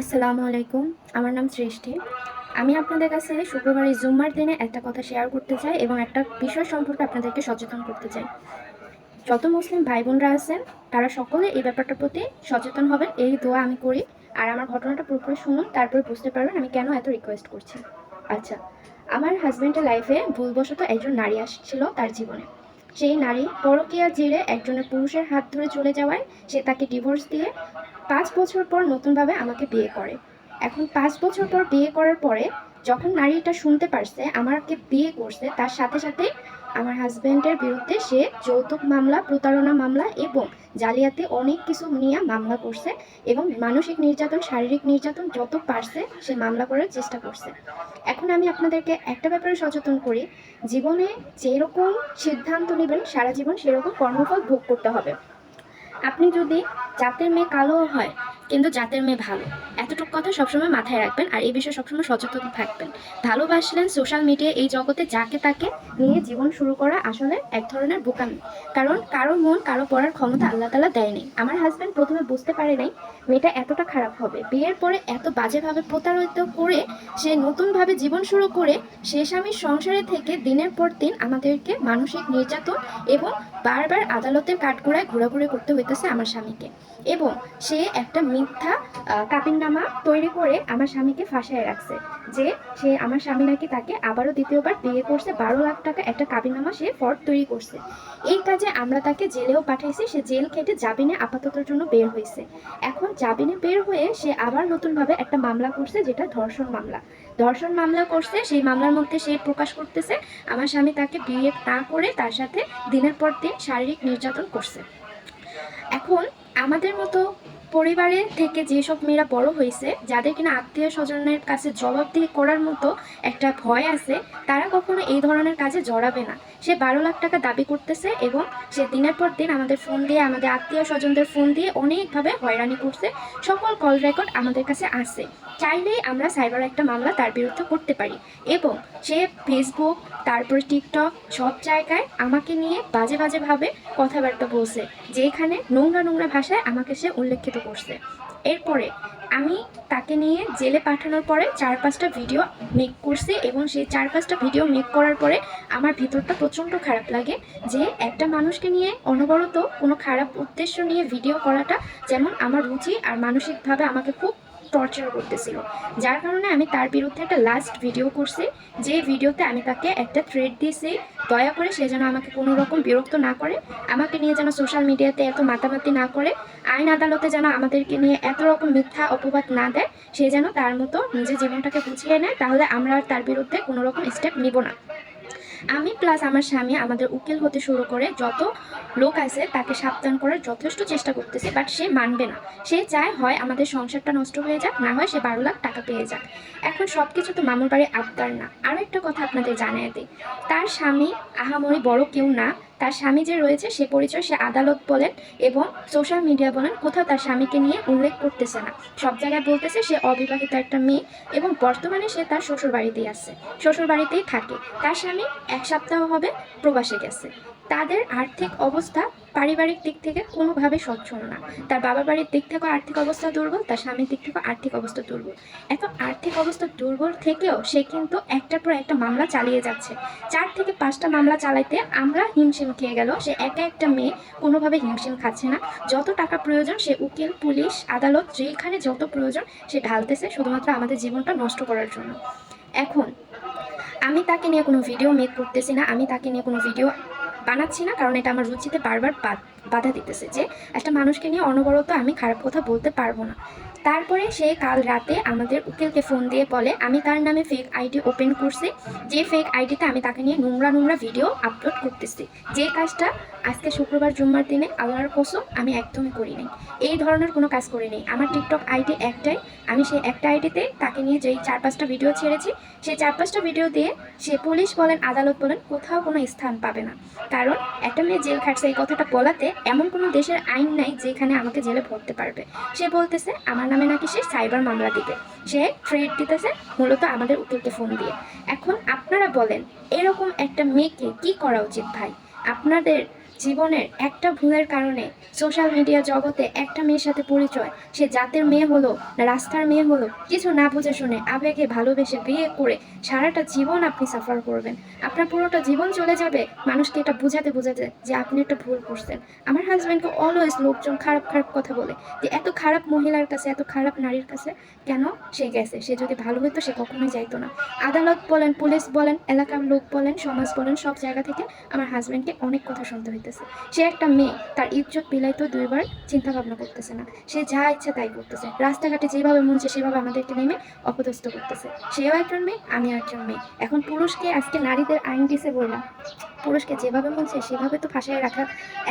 আসসালামু আলাইকুম। আমার নাম সৃষ্টি। আমি আপনাদের কাছে শুক্রবারের জুম্মার দিনে একটা কথা শেয়ার করতে চাই এবং একটা বিষয় সম্পর্কে আপনাদেরকে সচেতন করতে চাই। যত মুসলিম ভাই বোনরা আছেন, তারা সকলে এই ব্যাপারটার প্রতি সচেতন হবেন। এই দোয়া আমি করি। আর আমার ঘটনাটা পুরোপুরি শুনুন, তারপরে বুঝতে পারবেন আমি কেন এত রিকোয়েস্ট করছি। আচ্ছা আমার হাজব্যান্ডের লাইফে ভুলবশত একজন নারী আসছিল তার জীবনে। সেই নারী পরকীয়া জেরে একজনের পুরুষের হাত ধরে চলে যাওয়ায় সে তাকে ডিভোর্স দিয়ে পাঁচ বছর পর নতুনভাবে আমাকে বিয়ে করে। এখন পাঁচ বছর পর বিয়ে করার পরে যখন নারীটা শুনতে পারছে, আমাকে বিয়ে করছে, তার সাথে সাথে আমার হাজব্যান্ডের বিরুদ্ধে সে যৌতুক মামলা, প্রতারণা মামলা এবং জালিয়াতি অনেক কিছু নিয়ে মামলা করছে এবং মানসিক নির্যাতন, শারীরিক নির্যাতন যত পারছে সে মামলা করার চেষ্টা করছে। এখন আমি আপনাদেরকে একটা ব্যাপারে সচেতন করি, জীবনে যেরকম সিদ্ধান্ত নেবেন, সারা জীবন সেরকম কর্মফল ভোগ করতে হবে। আপনি যদি জাতের মেয়ে কালো হয় কিন্তু জাতের মেয়ে ভালো। এতটুকু কথা সবসময় মাথায় রাখবেন আর এই বিষয়ে সবসময় সচেতন থাকবেন। ভালোবাসলেন সোশ্যাল মিডিয়া এই জগতে যাকে তাকে নিয়ে জীবন শুরু করা আসলে এক ধরনের বোকামি। কারণ কারও মন, কারও পড়ার ক্ষমতা আল্লাহ তালা দেয়নি আমার হাজব্যান্ড প্রথমে বুঝতে পারে নাই মেয়েটা এতটা খারাপ হবে। বিয়ের পরে এত বাজেভাবে প্রতারিত করে সে নতুনভাবে জীবন শুরু করে সে স্বামীর সংসারে থেকে দিনের পর দিন আমাদেরকে মানসিক নির্যাতন এবং বারবার আদালতের কাঠগোড়ায় ঘোরাঘুরি করতে হইতেছে আমার স্বামীকে। এবং সে একটা মিথ্যা কাপিননামা তৈরি করে আমার স্বামীকে ফাঁসায় রাখছে। যে সে আমার স্বামী নাকি তাকে আবারও দ্বিতীয়বার বিয়ে করছে, বারো লাখ টাকা একটা কাবিননামা সে ফর্দ তৈরি করছে। এই কাজে আমরা তাকে জেলেও পাঠাইছি, সে জেল খেটে জামিনে আপাততর জন্য বের হয়েছে এখন জাবিনে বের হয়ে সে আবার নতুনভাবে একটা মামলা করছে, যেটা ধর্ষণ মামলা। ধর্ষণ মামলা করছে, সেই মামলার মধ্যে সে প্রকাশ করতেছে, আমার স্বামী তাকে বিয়ে না করে তার সাথে দিনের পর দিন শারীরিক নির্যাতন করছে। এখন আমাদের মতো পরিবারে থেকে যেসব মেয়েরা বড় হয়েছে, যাদের কিনা আত্মীয় স্বজনের কাছে জবাবদিহি করার মতো একটা ভয় আছে, তারা কখনো এই ধরনের কাজে জড়াবে না। সে বারো লাখ টাকা দাবি করতেছে এবং সে দিনের পর দিন আমাদের ফোন দিয়ে, আমাদের আত্মীয় স্বজনদের ফোন দিয়ে অনেকভাবে হয়রানি করছে। সকল কল রেকর্ড আমাদের কাছে আছে। চাইলেই আমরা সাইবার একটা মামলা তার বিরুদ্ধে করতে পারি। এবং সে ফেসবুক তারপর টিকটক সব জায়গায় আমাকে নিয়ে বাজে বাজেভাবে কথাবার্তা বলছে। যেখানে নোংরা নোংরা ভাষায় আমাকে সে উল্লেখিত করছে। এরপরে আমি তাকে নিয়ে জেলে পাঠানোর পরে চার পাঁচটা ভিডিও মেক করছি এবং সেই চার পাঁচটা ভিডিও মেক করার পরে আমার ভিতরটা প্রচণ্ড খারাপ লাগে যে একটা মানুষকে নিয়ে অনবরত কোনো খারাপ উদ্দেশ্য নিয়ে ভিডিও করাটা যেমন আমার রুচি আর মানসিকভাবে আমাকে খুব টর্চার করতেছিল। যার কারণে আমি তার বিরুদ্ধে একটা লাস্ট ভিডিও করছি। যে ভিডিওতে আমি তাকে একটা থ্রেড দিয়েছি দয়া করে সে যেন আমাকে কোনো রকম বিরক্ত না করে, আমাকে নিয়ে যেন সোশ্যাল মিডিয়াতে এত মাতামাতি না করে, আইন আদালতে যেন আমাদেরকে নিয়ে এত রকম মিথ্যা অপবাদ না দেয়, সে যেন তার মতো নিজের জীবনটাকে বুঝিয়ে নেয়, তাহলে আমরা আর তার বিরুদ্ধে কোনো রকম স্টেপ নিব না। আমি প্লাস আমার স্বামী আমাদের উকিল হতে শুরু করে যত লোক আছে তাকে সাবধান করার যথেষ্ট চেষ্টা করতেছে বাট সে মানবে না। সে চায় হয় আমাদের সংসারটা নষ্ট হয়ে যাক, না হয় সে বারো লাখ টাকা পেয়ে যাক। এখন সব কিছু তো মামুর বাড়ি আবদার না। আরও একটা কথা আপনাদের জানিয়ে দিই। তার স্বামী আহামরি বড় কেউ না তার স্বামী যে রয়েছে, সে পরিচয় সে আদালত বলেন এবং সোশ্যাল মিডিয়া বলেন, কোথাও তার স্বামীকে নিয়ে উল্লেখ করতেছে না। সব জায়গায় বলতেছে সে অবিবাহিত একটা মেয়ে এবং বর্তমানে সে তার শ্বশুর বাড়িতেই আছে। শ্বশুর বাড়িতেই থাকে। তার স্বামী এক সপ্তাহ হবে প্রবাসে গেছে। তাদের আর্থিক অবস্থা পারিবারিক দিক থেকে কোনোভাবে সচ্ছল না। তার বাবার বাড়ির দিক থেকেও আর্থিক অবস্থা দুর্বল, তার স্বামীর দিক থেকেও আর্থিক অবস্থা দুর্বল। এত আর্থিক অবস্থা দুর্বল থেকেও সে কিন্তু একটার পর একটা মামলা চালিয়ে যাচ্ছে। চার থেকে পাঁচটা মামলা চালাইতে আমরা হিমশিম খেয়ে গেল। সে একা একটা মেয়ে, কোনোভাবে হিমশিম খাচ্ছে না। যত টাকা প্রয়োজন, সে উকিল, পুলিশ, আদালত, যেখানে যত প্রয়োজন, সে ঢালতেছে শুধুমাত্র আমাদের জীবনটা নষ্ট করার জন্য। এখন, আমি তাকে নিয়ে কোনো ভিডিও মেক করতেছি না। আমি তাকে নিয়ে কোনো ভিডিও বানাচ্ছি না, কারণ এটা আমার রুচিতে বারবার বাধা দিতেছে যে একটা মানুষকে নিয়ে অনবরত আমি খারাপ কথা বলতে পারব না। তারপরে সে কাল রাতে আমাদের উকিলকে ফোন দিয়ে বলে, আমি তার নামে ফেক আইডি ওপেন করছি। যে ফেক আইডিতে আমি তাকে নিয়ে নোংরা নোংরা ভিডিও আপলোড করতেছি। যে কাজটা আজকে শুক্রবার জুম্মার দিনে আল্লাহর কসম আমি একদমই করি নাই। এই ধরনের কোনো কাজ করি নাই। আমার টিকটক আইডি একটাই। আমি সেই একটা আইডিতে তাকে নিয়ে যেই চার পাঁচটা ভিডিও ছেড়েছি, সেই চার পাঁচটা ভিডিও দিয়ে সে পুলিশ বলেন, আদালত বলেন, কোথাও কোনো স্থান পাবে না। কারণ একটা মেয়ে জেল খাটছে এই কথাটা বলাতে এমন কোনো দেশের আইন নাই যেখানে আমাকে জেলে ভরতে পারবে। সে বলতেছে, আমার নামে নাকি সে সাইবার মামলা দিবে। সে ট্রেড দিতেছে মূলত আমাদের উকিলকে ফোন দিয়ে। এখন আপনারা বলেন, এরকম একটা মেয়েকে কি করা উচিত ভাই? আপনাদের জীবনের একটা ভুলের কারণে সোশ্যাল মিডিয়া জগতে একটা মেয়ের সাথে পরিচয়। সে জাতের মেয়ে হলো না রাস্তার মেয়ে হলো, কিছু না বুঝে শুনে আবেগে ভালোবেসে বিয়ে করে সারাটা জীবন আপনি সাফার করবেন। আপনার পুরোটা জীবন চলে যাবে, মানুষকে এটা বোঝাতে বোঝাতে যে আপনি একটা ভুল করছেন। আমার হাজব্যান্ডকে অলওয়েজ লোকজন খারাপ খারাপ কথা বলে যে, এত খারাপ মহিলার কাছে, এত খারাপ নারীর কাছে কেন সে গেছে? সে যদি ভালো হতো সে কখনোই যাইতো না। আদালত বলেন, পুলিশ বলেন, এলাকার লোক বলেন, সমাজ বলেন, সব জায়গা থেকে আমার হাজব্যান্ডকে অনেক কথা শুনতে হইতেছে সে একটা মেয়ে, তার ইজ্জত বিলাইতো দুইবার চিন্তা ভাবনা করতেছে না। সে যা ইচ্ছা তাই করতেছে। রাস্তাঘাটে যেভাবে মন চায় সেভাবে আমাদেরকে নেমে অপদস্থ করতেছে। সেও একজন মেয়ে আমি একজন মেয়ে। এখন পুরুষকে আজকে নারীদের আইন দিছে বললাম। পুরুষকে যেভাবে মন চায় সেভাবে তো ফাঁসায় রাখা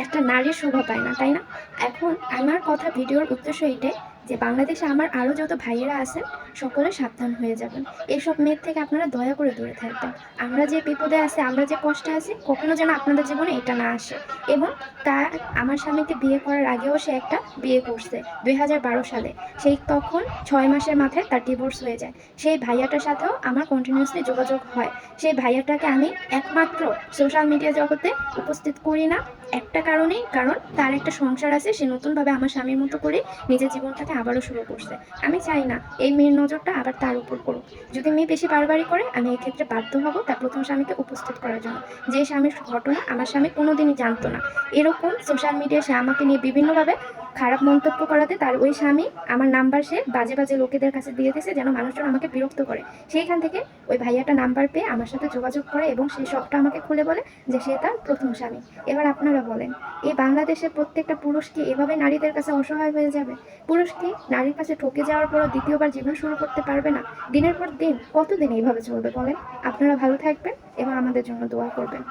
একটা নারীর শোভা পায় না, তাই না? এখন আমার কথা ভিডিওর উদ্দেশ্য এইটাই যে বাংলাদেশে আমার আরও যত ভাইয়েরা আছেন, সকলে সাবধান হয়ে যাবেন। এসব মেয়ের থেকে আপনারা দয়া করে দূরে থাকবেন। আমরা যে বিপদে আছি, আমরা যে কষ্টে আছি, কখনো যেন আপনাদের জীবনে এটা না আসে। এবং তা আমার স্বামীকে বিয়ে করার আগেও সে একটা বিয়ে করছে দুই হাজার বারো সালে। সেই তখন ছয় মাসের মাথায় তার ডিভোর্স হয়ে যায়। সেই ভাইয়াটার সাথেও আমার কন্টিনিউসলি যোগাযোগ হয়। সেই ভাইয়াটাকে আমি একমাত্র সোশ্যাল মিডিয়া জগতে উপস্থিত করি না। একটা কারণেই, কারণ তার একটা সংসার আছে, সে নতুনভাবে আমার স্বামীর মতো করে নিজের জীবনটাকে আবারও শুরু করছে। আমি চাই না এই মেয়ের নজরটা আবার তার উপর করুক যদি মেয়ে বেশি বারবারই করে, আমি এক্ষেত্রে ক্ষেত্রে বাধ্য হব তার প্রথম স্বামীকে উপস্থিত করার জন্য। যে স্বামীর ঘটনা আমার স্বামী কোনোদিনই জানতো না। এরকম সোশ্যাল মিডিয়ায় সে আমাকে নিয়ে বিভিন্নভাবে খারাপ মন্তব্য করাতে তার ওই স্বামী আমার নাম্বার সে বাজে বাজে লোকেদের কাছে দিয়ে দিয়েছে যেন মানুষজন আমাকে বিরক্ত করে। সেইখান থেকে ওই ভাইয়াটা নাম্বার পেয়ে আমার সাথে যোগাযোগ করে এবং সেই সবটা আমাকে খুলে বলে যে সে তার প্রথম স্বামী। এবার আপনারা বলেন, এই বাংলাদেশের প্রত্যেকটা পুরুষ কি এভাবে নারীদের কাছে অসহায় হয়ে যাবে? পুরুষ কি নারীর কাছে ঠকে যাওয়ার পরও দ্বিতীয়বার জীবন শুরু করতে পারবে না? দিনের পর দিন কতদিন এইভাবে চলবে বলেন? আপনারা ভালো থাকবেন এবং আমাদের জন্য দোয়া করবেন।